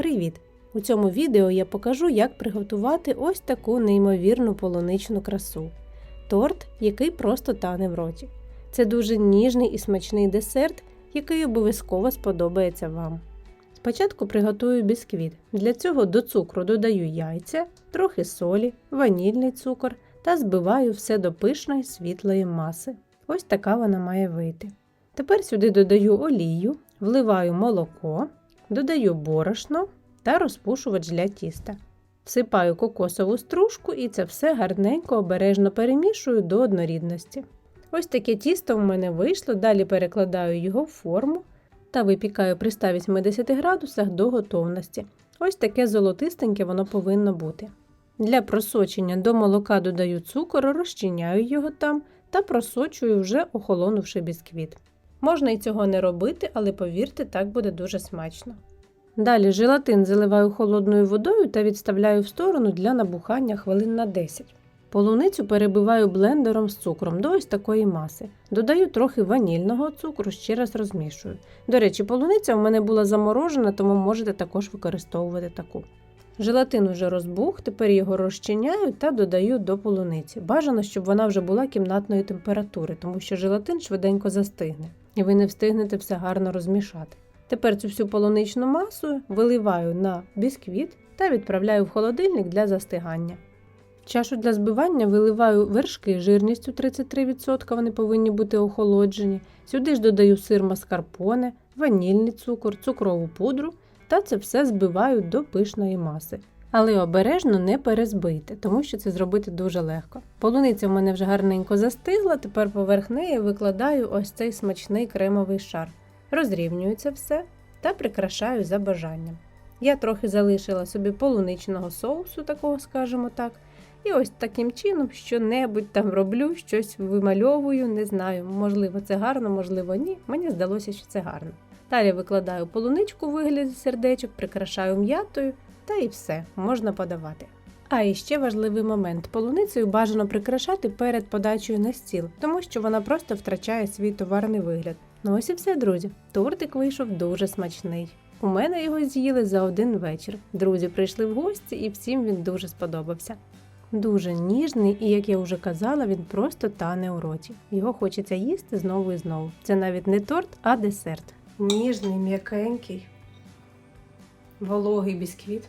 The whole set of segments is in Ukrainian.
Привіт! У цьому відео я покажу, як приготувати ось таку неймовірну полуничну красу. Торт, який просто тане в роті. Це дуже ніжний і смачний десерт, який обов'язково сподобається вам. Спочатку приготую бісквіт. Для цього до цукру додаю яйця, трохи солі, ванільний цукор та збиваю все до пишної світлої маси. Ось така вона має вийти. Тепер сюди додаю олію, вливаю молоко, додаю борошно та розпушувач для тіста. Всипаю кокосову стружку і це все гарненько обережно перемішую до однорідності. Ось таке тісто в мене вийшло, далі перекладаю його в форму та випікаю при 180 градусах до готовності. Ось таке золотистеньке воно повинно бути. Для просочення до молока додаю цукор, розчиняю його там та просочую вже охолонувши бісквіт. Можна і цього не робити, але повірте, так буде дуже смачно. Далі желатин заливаю холодною водою та відставляю в сторону для набухання хвилин на 10. Полуницю перебиваю блендером з цукром до ось такої маси. Додаю трохи ванільного цукру, ще раз розмішую. До речі, полуниця в мене була заморожена, тому можете також використовувати таку. Желатин уже розбух, тепер його розчиняю та додаю до полуниці. Бажано, щоб вона вже була кімнатної температури, тому що желатин швиденько застигне, і ви не встигнете все гарно розмішати. Тепер цю всю полуничну масу виливаю на бісквіт та відправляю в холодильник для застигання. В чашу для збивання виливаю вершки жирністю 33%, вони повинні бути охолоджені. Сюди ж додаю сир маскарпоне, ванільний цукор, цукрову пудру та це все збиваю до пишної маси. Але обережно не перезбийте, тому що це зробити дуже легко. Полуниця в мене вже гарненько застигла, тепер поверх неї викладаю ось цей смачний кремовий шар. Розрівнюю це все та прикрашаю за бажанням. Я трохи залишила собі полуничного соусу, такого скажімо так. І ось таким чином що-небудь там роблю, щось вимальовую, не знаю, можливо, це гарно, можливо, ні. Мені здалося, що це гарно. Далі викладаю полуничку у вигляді сердечок, прикрашаю м'ятою та і все, можна подавати. А і ще важливий момент: полуницею бажано прикрашати перед подачею на стіл, тому що вона просто втрачає свій товарний вигляд. Ну ось і все, друзі. Тортик вийшов дуже смачний. У мене його з'їли за один вечір. Друзі прийшли в гості і всім він дуже сподобався. Дуже ніжний, і, як я вже казала, він просто тане у роті. Його хочеться їсти знову і знову. Це навіть не торт, а десерт. Ніжний, м'якенький, вологий бісквіт.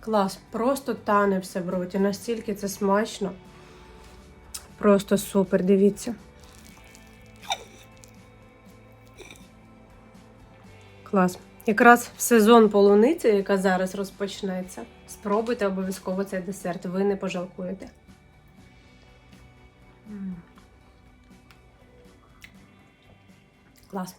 Клас, просто тане все в роті. Настільки це смачно. Просто супер, дивіться. Клас. Якраз в сезон полуниці, яка зараз розпочнеться, спробуйте обов'язково цей десерт, ви не пожалкуєте. Клас.